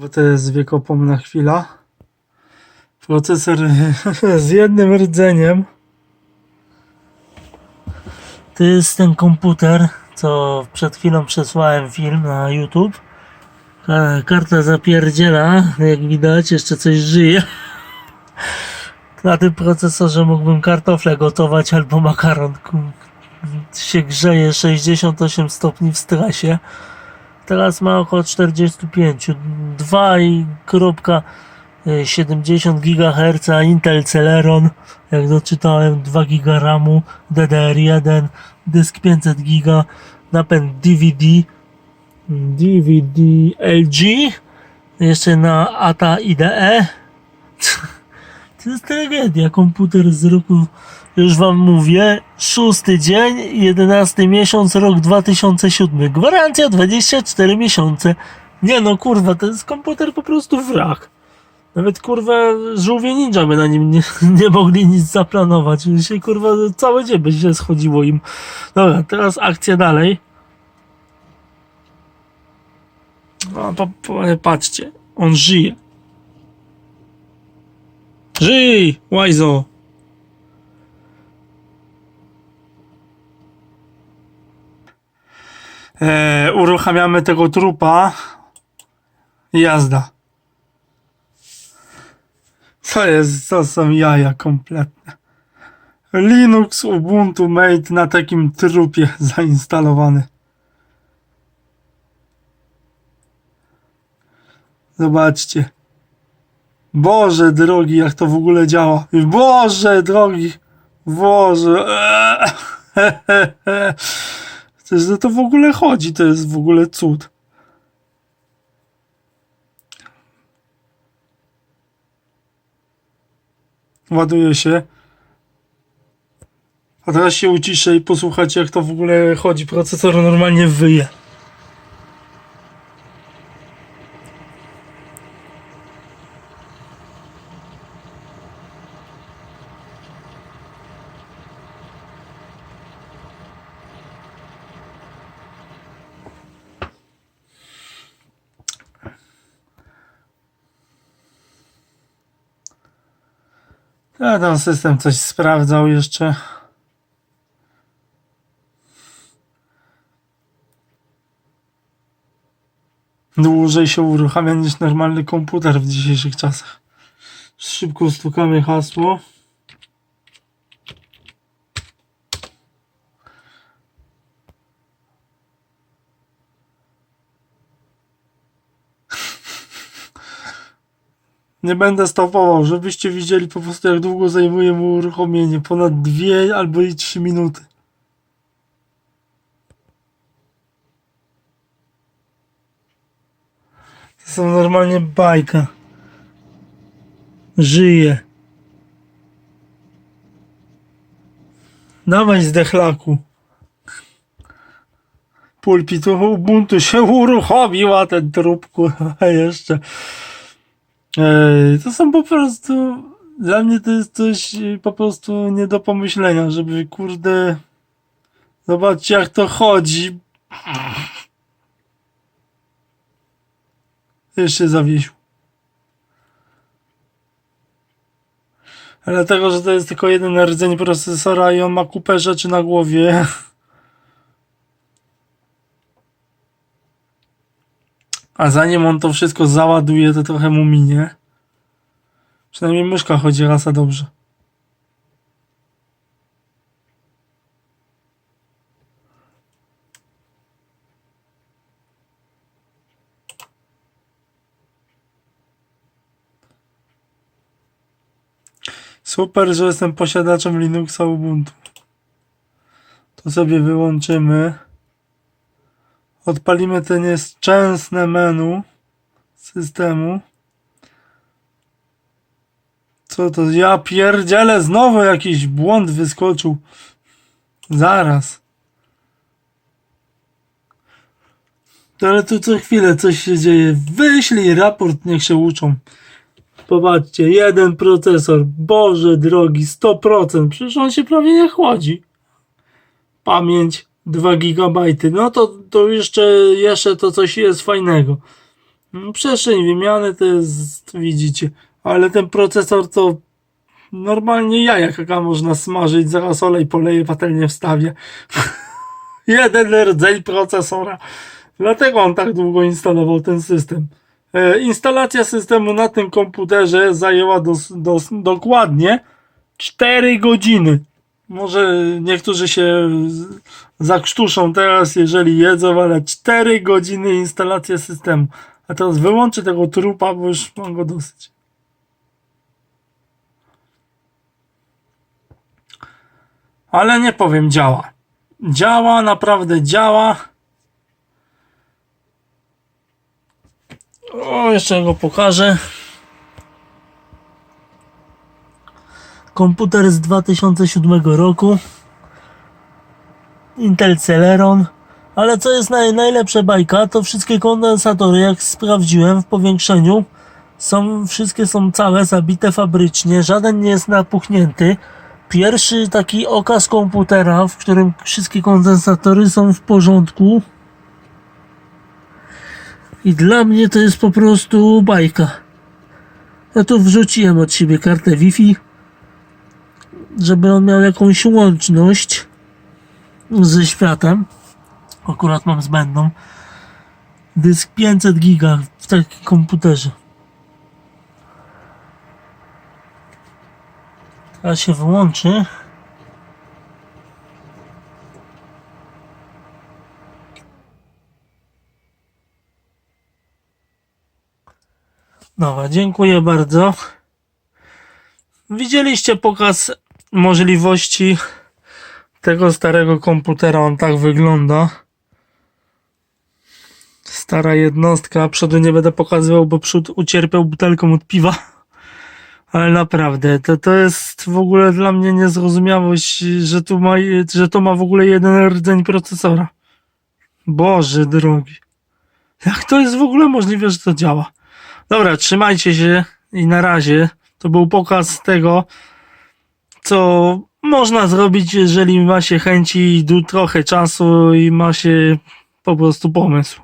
Bo to jest wiekopomna chwila. Procesor z jednym rdzeniem. To jest ten komputer, co przed chwilą przesłałem film na YouTube. Ka- Karta zapierdziela, jak widać, jeszcze coś żyje. Na tym procesorze mógłbym kartofle gotować albo makaron. Się grzeje 68 stopni w stresie. Teraz ma około 45. 2,70 GHz Intel Celeron. Jak doczytałem 2 GB RAMu, DDR1, dysk 500 GB, napęd DVD, DVD LG, jeszcze na ATA IDE. To jest tragedia. Komputer z roku, już wam mówię, szósty dzień, jedenasty miesiąc, rok 2007. Gwarancja 24 miesiące. Nie no, kurwa, to jest komputer po prostu wrak. Nawet kurwa żółwie ninja by na nim nie, nie mogli nic zaplanować. Się kurwa całe dzień by się schodziło im. Dobra, teraz akcja dalej. O, po, po, patrzcie, on żyje. Żyj, Łajzo! E, uruchamiamy tego trupa. Jazda. Co jest, to są jaja kompletne. Linux Ubuntu Mate na takim trupie zainstalowany. Zobaczcie. Boże drogi, jak to w ogóle działa. Boże drogi. Boże. Coś że to w ogóle chodzi, to jest w ogóle cud. Ładuje się. A teraz się uciszę i posłuchajcie jak to w ogóle chodzi. Procesor normalnie wyje. A tam system coś sprawdzał jeszcze. Dłużej się uruchamia niż normalny komputer w dzisiejszych czasach. Szybko stukamy hasło. Nie będę stopował, żebyście widzieli po prostu jak długo zajmuje mu uruchomienie. Ponad dwie albo i trzy minuty. To są normalnie bajka. Żyje. Dawaj zdechlaku. Pulpit Ubuntu się uruchomił, a ten trup kurwa jeszcze. To są po prostu. Dla mnie to jest coś y, po prostu nie do pomyślenia, żeby kurde. Zobaczcie jak to chodzi. Jeszcze zawiesił. Dlatego, że to jest tylko jeden rdzeń procesora i on ma kupę rzeczy na głowie. A zanim on to wszystko załaduje, to trochę mu minie. Przynajmniej myszka chodzi rasa dobrze. Super, że jestem posiadaczem Linuxa Ubuntu. To sobie wyłączymy. Odpalimy te nieszczęsne menu systemu. Co to? Ja pierdzielę, znowu jakiś błąd wyskoczył. Zaraz. Ale tu co chwilę coś się dzieje. Wyślij raport, niech się uczą. Popatrzcie, jeden procesor. Boże drogi, 100%. Przecież on się prawie nie chłodzi. Pamięć 2 GB. No to, to jeszcze, jeszcze to coś jest fajnego. No, Przestrzeń wymiany to jest, widzicie, ale ten procesor to normalnie jajek jaka można smażyć, zaraz olej poleję, patelnię wstawię. Jeden rdzeń procesora. Dlatego on tak długo instalował ten system. E, instalacja systemu na tym komputerze zajęła dos, dos, dokładnie 4 godziny. Może niektórzy się zakrztuszą teraz, jeżeli jedzą, ale 4 godziny instalacja systemu. A teraz wyłączę tego trupa, bo już mam go dosyć. Ale nie powiem, działa. Działa, naprawdę działa. O, jeszcze go pokażę. Komputer z 2007 roku. Intel Celeron. Ale co jest naj, najlepsze bajka, to wszystkie kondensatory, jak sprawdziłem w powiększeniu, są, wszystkie są całe, zabite fabrycznie, żaden nie jest napuchnięty. Pierwszy taki okaz komputera, w którym wszystkie kondensatory są w porządku. I dla mnie to jest po prostu bajka. Ja tu wrzuciłem od siebie kartę Wi-Fi, żeby on miał jakąś łączność ze światem. Akurat mam zbędną. Dysk 500 giga w takim komputerze. Teraz się wyłączy. Dobra, dziękuję bardzo. Widzieliście pokaz możliwości tego starego komputera. On tak wygląda. Stara jednostka. Przodu nie będę pokazywał, bo przód ucierpiał butelką od piwa. Ale naprawdę, to, to jest w ogóle dla mnie niezrozumiałość, że tu ma, że to ma w ogóle jeden rdzeń procesora. Boże drogi. Jak to jest w ogóle możliwe, że to działa? Dobra, trzymajcie się i na razie. To był pokaz tego, co można zrobić, jeżeli ma się chęci, trochę czasu i ma się po prostu pomysł.